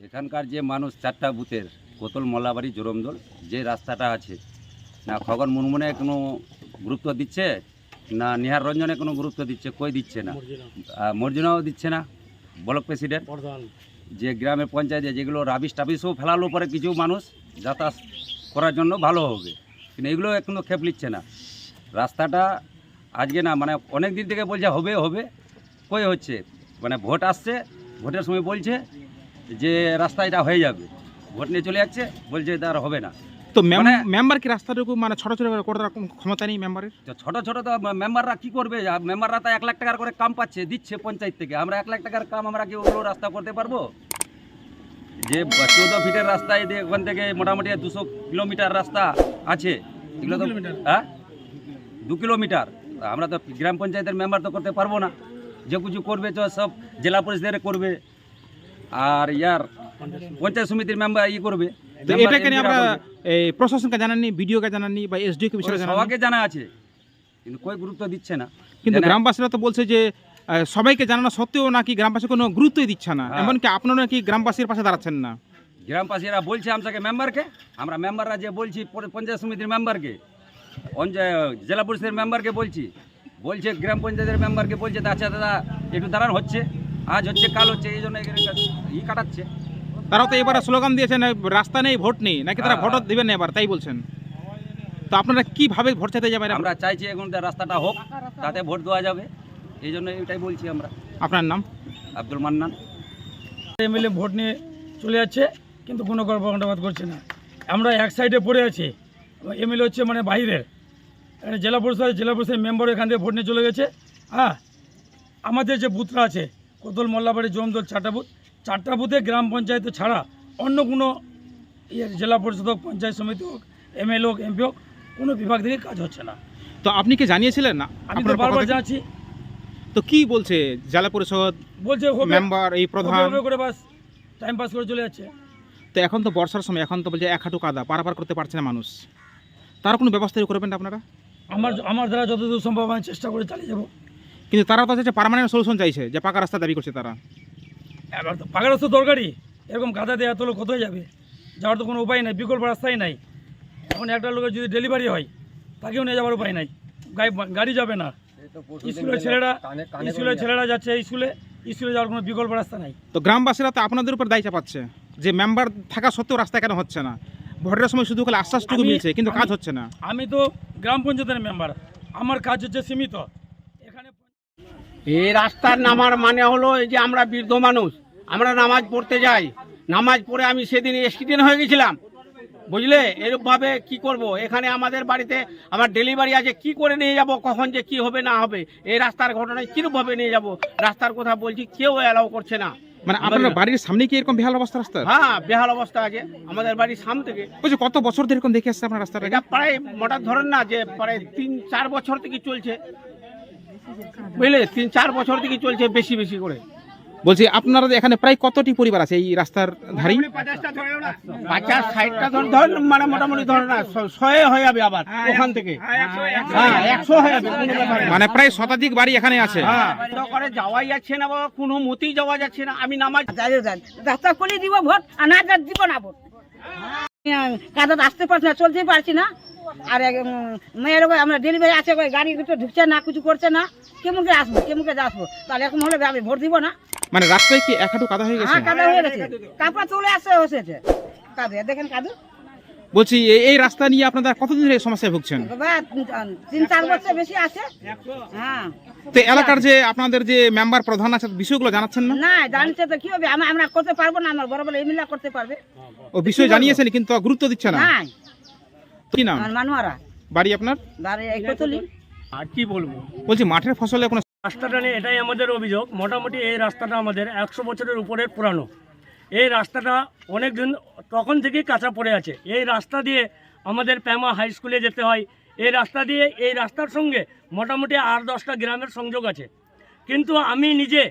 এখানকার যে মানুষ চারটা বুথের কোতল মোল্লাবাড়ি জোরমদল যে রাস্তাটা আছে না খগন মুনমুনে কোনো গুরুত্ব দিচ্ছে না নিহার রঞ্জনে কোনো গুরুত্ব দিচ্ছে কই দিচ্ছে না? মর্জিনাও দিচ্ছে না ব্লক প্রেসিডেন্ট। যে গ্রামের পঞ্চায়েতে যেগুলো রাবিশ টাবিশও ফেলালো পরে কিছু মানুষ যাতায়াত করার জন্য ভালো হবে কিন্তু এগুলো এখনও খেপ নিচ্ছে না। রাস্তাটা আজকে না মানে অনেক দিন থেকে বলছে হবে হবে কই হচ্ছে? মানে ভোট আসছে ভোটের সময় বলছে যে রাস্তা এটা হয়ে যাবে। ভোট নিয়ে চলে যাচ্ছে বলছে এটা আর হবে না। তো মেম- মানে- মেম্বার কি রাস্তাটুকু মানে ছোট ছোট করে করার ক্ষমতা নেই মেম্বারের তো ছোট ছোট তো মেম্বাররা কি করবে? আর মেম্বাররা তো এক লাখ টাকার করে কাম পাচ্ছে দিচ্ছে পঞ্চায়েত থেকে। আমরা এক লাখ টাকার কাম আমরা কি ওগুলো রাস্তা করতে পারব? যে চৌদ্দ ফিটের রাস্তায় দিয়ে ওখান থেকে মোটামুটি দুশো কিলোমিটার রাস্তা আছে। এগুলো তো হ্যাঁ? দু কিলোমিটার। আমরা তো গ্রাম পঞ্চায়েতের মেম্বার তো করতে পারব না। যে কিছু করবে তো সব জেলা পরিষদের করবে। আর ইয়ার পঞ্চায়েত সমিতির মেম্বার ই করবে। তো এটাকে নিয়ে আমরা এই প্রশাসনকে জানাননি বিডিওকে জানাননি বা এসডিও কে বিষয়ে সবাইকে জানা আছে কিন্তু কই গুরুত্ব দিচ্ছে না। কিন্তু গ্রামবাসীরা তো বলছে যে সবাইকে জানানো সত্ত্বেও নাকি গ্রামবাসী কোনো গুরুত্বই দিচ্ছে না। হ্যাঁ। এমনকি আপনারা নাকি গ্রামবাসীর পাশে দাঁড়াচ্ছেন না। গ্রামবাসীরা বলছে আমসাকে মেম্বারকে আমরা মেম্বাররা যে বলছি পঞ্চায়েত সমিতির মেম্বারকে জেলা পরিষদের মেম্বারকে বলছি বলছে গ্রাম পঞ্চায়েতের মেম্বারকে বলছে আচ্ছা দাদা একটু দাঁড়ান হচ্ছে। আজ হচ্ছে কাল হচ্ছে এই জন্য এখানে ই কাটাচ্ছে। তারাও তো এবারে স্লোগান দিয়েছেন রাস্তা নেই ভোট নেই নাকি তারা হ্যাঁ। ভোট দিবেন না এবার তাই বলছেন? তো আপনারা কীভাবে ভোট চাইতে যাবেন? আমরা চাইছি এখন যে রাস্তাটা হোক তাতে ভোট দেওয়া যাবে এই জন্য এটাই বলছি আমরা। আপনার নাম? আব্দুল মান্নান। এমএলএ ভোট নিয়ে চলে যাচ্ছে কিন্তু কোনো কর্মকাণ্ডবাদ করছে না। আমরা এক সাইডে পড়ে আছি এমএলএ হচ্ছে মানে বাইরের। জেলা পরিষদ জেলা পরিষদের মেম্বার এখান থেকে ভোট নিয়ে চলে গেছে। হ্যাঁ আমাদের যে বুথরা আছে কোতল মোল্লাবাড়ি জমদল চারটা বুথ চারটা বুথে গ্রাম পঞ্চায়েত ছাড়া অন্য কোনো ইয়ে জেলা পরিষদ হোক পঞ্চায়েত সমিতি হোক এমএলএ হোক এমপি হোক কোনো বিভাগ থেকে কাজ হচ্ছে না। তো আপনি কি জানিয়েছিলেন না আমি তো বারবার জানাচ্ছি। তো কি বলছে জেলা পরিষদ বলছে মেম্বার এই প্রধান? করে বাস টাইম পাস করে চলে যাচ্ছে। তো এখন তো বর্ষার সময় এখন তো বলছে এক হাঁটু কাদা পারাপার করতে পারছে না মানুষ। তার কোনো ব্যবস্থা করবেন না আপনারা? আমার আমার দ্বারা যতদূর সম্ভব আমি চেষ্টা করে চালিয়ে যাব। কিন্তু তারা তো চাইছে পারমানেন্ট সলিউশন চাইছে যে পাকা রাস্তা দাবি করছে তারা। এবার তো পাকা রাস্তা দরকারি এরকম কাদা দেওয়া তো লোক কোথায় যাবে? যাওয়ার তো কোনো উপায় নাই বিকল্প রাস্তাই নাই। এখন একটা লোকের যদি ডেলিভারি হয় তাকেও নিয়ে যাওয়ার উপায় নাই। গাড়ি যাবে না। স্কুলের ছেলেরা স্কুলের ছেলেরা যাচ্ছে স্কুলে স্কুলে যাওয়ার কোনো বিকল্প রাস্তা নাই। তো গ্রামবাসীরা তো আপনাদের উপর দায়িত্ব পাচ্ছে যে মেম্বার থাকা সত্ত্বেও রাস্তা কেন হচ্ছে না? ভোটের সময় শুধু খালি আশ্বাসটুকু মিলছে কিন্তু কাজ হচ্ছে না। আমি তো গ্রাম পঞ্চায়েতের মেম্বার আমার কাজ হচ্ছে সীমিত। এই রাস্তার নামার মানে হলো এই যে আমরা বৃদ্ধ মানুষ আমরা নামাজ পড়তে যাই। নামাজ পড়ে আমি সেদিন অ্যাক্সিডেন্ট হয়ে গেছিলাম। বুঝলে? এরকমভাবে কি করব? এখানে আমাদের বাড়িতে আমার ডেলিভারি আছে কি করে নিয়ে যাব? কখন যে কি হবে না হবে? এই রাস্তার ঘটনায় কীরকমভাবে নিয়ে যাব? রাস্তার কথা বলছি কেউ অ্যালাউ করছে না। মানে আপনার বাড়ির সামনে কি এরকম বেহাল অবস্থা রাস্তা হ্যাঁ বেহাল অবস্থা আছে। আমাদের বাড়ির সামনে থেকে। বলছি কত বছর ধরে এরকম দেখে আসছে আপনার রাস্তাটা? এটা প্রায় মোটা ধরেন না যে প্রায় তিন চার বছর থেকে চলছে। বুঝলে? তিন চার বছর থেকে চলছে বেশি বেশি করে। বলছি আপনারা এখানে প্রায় কতটি পরিবার আছে এই রাস্তার ধারেই? পঞ্চাশ ষাটটা ধর ধরেন মানে মোটামুটি ধরেন না শয়ে হয়ে যাবে আবার ওখান থেকে। হ্যাঁ একশো হয়ে যাবে ব্যাপার না। মানে প্রায় শতাধিক বাড়ি এখানে আছে। হ্যাঁ। করে যাওয়াই যাচ্ছে না বাবা কোনো মতেই যাওয়া যাচ্ছে না। আমি নামাজ দাঁড়িয়ে রাস্তা খুলে দিব ভোট আর না দিব না ভোট। কাদা আসতে পারছি না চলতেই পারছি না। আর মেয়ের আমরা ডেলিভারি আছে গাড়ি তো ঢুকছে না কিছু করছে না কেমন করে আসব কেমন করে আসব তাহলে এরকম হলে আমি ভোট দিব না। মানে রাস্তায় কি এক হাঁটু কাদা হয়ে গেছে? হ্যাঁ কাদা হয়ে গেছে। কাপড় চলে আসছে হসেছে কাদে দেখেন কাদু। বলছি এই- রাস্তা নিয়ে আপনারা কতদিন ধরে সমস্যায় ভুগছেন? তিন চার বছর বেশি আছে। হ্যাঁ। তো এলাকার যে আপনাদের যে মেম্বার প্রধান আছে বিষয়গুলো জানাচ্ছেন না? না জানছে তো কি হবে? আমরা আমরা করতে পারব না আমার বড় বড় এমএলএ করতে পারবে। ও বিষয় জানিয়েছেন কিন্তু গুরুত্ব দিচ্ছে না? কি নাম? মানুয়ারা বাড়ি আপনার? বারে এই আর কি বলব? বলছি মাঠের ফসলে কোনো রাস্তাটা নিয়ে এটাই আমাদের অভিযোগ। মোটামুটি এই রাস্তাটা আমাদের একশো বছরের উপরের পুরানো। এই রাস্তাটা অনেক দিন তখন থেকেই কাঁচা পড়ে আছে। এই রাস্তা দিয়ে আমাদের প্যামা হাই স্কুলে যেতে হয়। এই রাস্তা দিয়ে এই রাস্তার সঙ্গে মোটামুটি আট দশটা গ্রামের সংযোগ আছে। কিন্তু আমি নিজে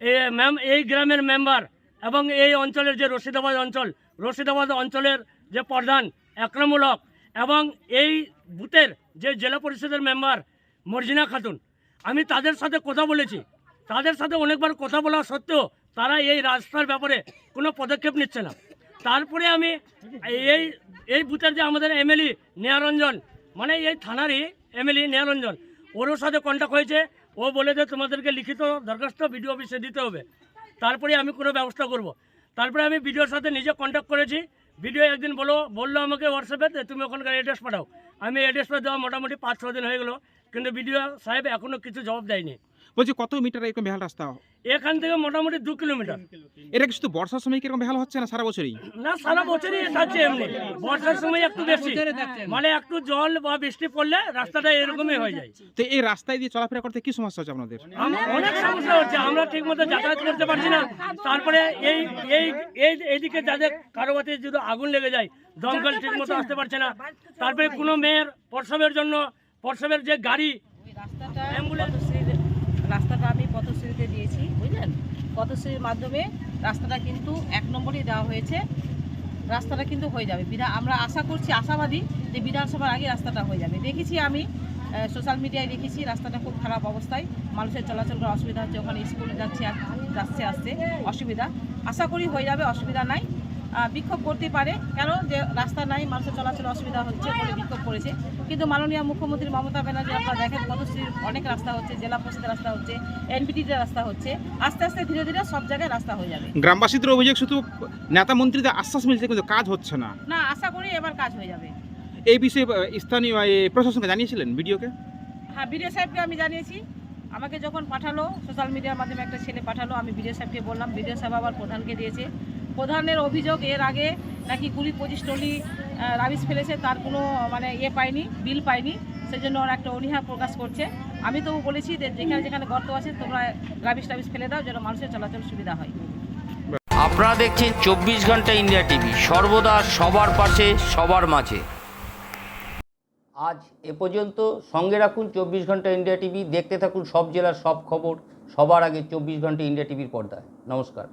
এ ম্যাম এই গ্রামের মেম্বার এবং এই অঞ্চলের যে রশিদাবাদ অঞ্চল রশিদাবাদ অঞ্চলের যে প্রধান একরামুল হক এবং এই বুথের যে জেলা পরিষদের মেম্বার মর্জিনা খাতুন, আমি তাদের সাথে কথা বলেছি। তাদের সাথে অনেকবার কথা বলা সত্ত্বেও তারা এই রাস্তার ব্যাপারে কোনো পদক্ষেপ নিচ্ছে না। তারপরে আমি এই এই বুথের যে আমাদের এমএলএ নেহারঞ্জন মানে এই থানারই এমএলএ নেহারঞ্জন ওরও সাথে কন্ট্যাক্ট হয়েছে। ও বলে যে তোমাদেরকে লিখিত দরখাস্ত বিডিও অফিসে দিতে হবে। তারপরে আমি কোনো ব্যবস্থা করব। তারপরে আমি ভিডিওর সাথে নিজে কন্ট্যাক্ট করেছি। ভিডিও একদিন বলো, বলল আমাকে হোয়াটসঅ্যাপে তুমি ওখানকার অ্যাড্রেস পাঠাও। আমি অ্যাড্রেসটা দেওয়া মোটামুটি পাঁচ ছ দিন হয়ে গেলো, কিন্তু ভিডিও সাহেব এখনও কিছু জবাব দেয়নি। বলছি কত মিটার এরকম বেহাল রাস্তা? এখান থেকে মোটামুটি দু কিলোমিটার। এটা কি শুধু বর্ষার সময় কীরকম বেহাল হচ্ছে না সারা বছরই? না সারা বছরই যাচ্ছে এমনি। বর্ষার সময় একটু বেশি। মানে একটু জল বা বৃষ্টি পড়লে রাস্তাটা এরকমই হয়ে যায়। তো এই রাস্তায় দিয়ে চলাফেরা করতে কি সমস্যা হচ্ছে আপনাদের? অনেক সমস্যা হচ্ছে। আমরা ঠিক মতো যাতায়াত করতে পারছি না। তারপরে এই এই এই এইদিকে যাদের কারও বাতে যদি আগুন লেগে যায় দমকল ঠিক মতো আসতে পারছে না। তারপরে কোনো মেয়ের প্রসবের জন্য প্রসবের যে গাড়ি রাস্তাটা অ্যাম্বুলেন্স- রাস্তাটা আমি পথশ্রীতে দিয়েছি, বুঝলেন? পথশ্রীর মাধ্যমে রাস্তাটা কিন্তু এক নম্বরই দেওয়া হয়েছে। রাস্তাটা কিন্তু হয়ে যাবে। বিধা, আমরা আশা করছি, আশাবাদী যে বিধানসভার আগে রাস্তাটা হয়ে যাবে। দেখেছি আমি সোশ্যাল মিডিয়ায় দেখেছি, রাস্তাটা খুব খারাপ অবস্থায়। মানুষের চলাচল করার অসুবিধা হচ্ছে, ওখানে স্কুল যাচ্ছে আস- যাচ্ছে আসতে অসুবিধা। আশা করি হয়ে যাবে, অসুবিধা নাই। বিক্ষোভ করতে পারে। কেন? যে রাস্তা নাই মানুষের চলাচল অসুবিধা হচ্ছে বলে বিক্ষোভ করেছে। কিন্তু মাননীয় মুখ্যমন্ত্রী মমতা ব্যানার্জি আপনারা দেখেন পদশ্রীর অনেক রাস্তা হচ্ছে জেলা পরিষদের রাস্তা হচ্ছে এনপিটিতে রাস্তা হচ্ছে। আস্তে আস্তে ধীরে ধীরে সব জায়গায় রাস্তা হয়ে যাবে। গ্রামবাসীদের অভিযোগ শুধু নেতা মন্ত্রীদের আশ্বাস মিলছে কিন্তু কাজ হচ্ছে না। না আশা করি এবার কাজ হয়ে যাবে। এই বিষয়ে স্থানীয় এই প্রশাসনকে জানিয়েছিলেন ভিডিওকে হ্যাঁ বিডিও সাহেবকে আমি জানিয়েছি। আমাকে যখন পাঠালো সোশ্যাল মিডিয়ার মাধ্যমে একটা ছেলে পাঠালো আমি বিডিও সাহেবকে বললাম। বিডিও সাহেব আবার প্রধানকে দিয়েছে। প্রধানের অভিযোগ এর আগে নাকি কুড়ি পঁচিশ টলি রাবিশ ফেলেছে তার কোনো মানে ইয়ে পায়নি বিল পায়নি সেজন্য ওরা একটা অনীহা প্রকাশ করছে। আমি তো বলেছি যে যেখানে যেখানে গর্ত আছে তোমরা রাবিশ টাবিশ ফেলে দাও যেন মানুষের চলাচল সুবিধা হয়। আপনারা দেখছেন চব্বিশ ঘণ্টা ইন্ডিয়া টিভি সর্বদা সবার পাশে সবার মাঝে। আজ এ পর্যন্ত সঙ্গে রাখুন চব্বিশ ঘণ্টা ইন্ডিয়া টিভি দেখতে থাকুন সব জেলার সব খবর সবার আগে চব্বিশ ঘণ্টা ইন্ডিয়া টিভির পর্দায়। নমস্কার।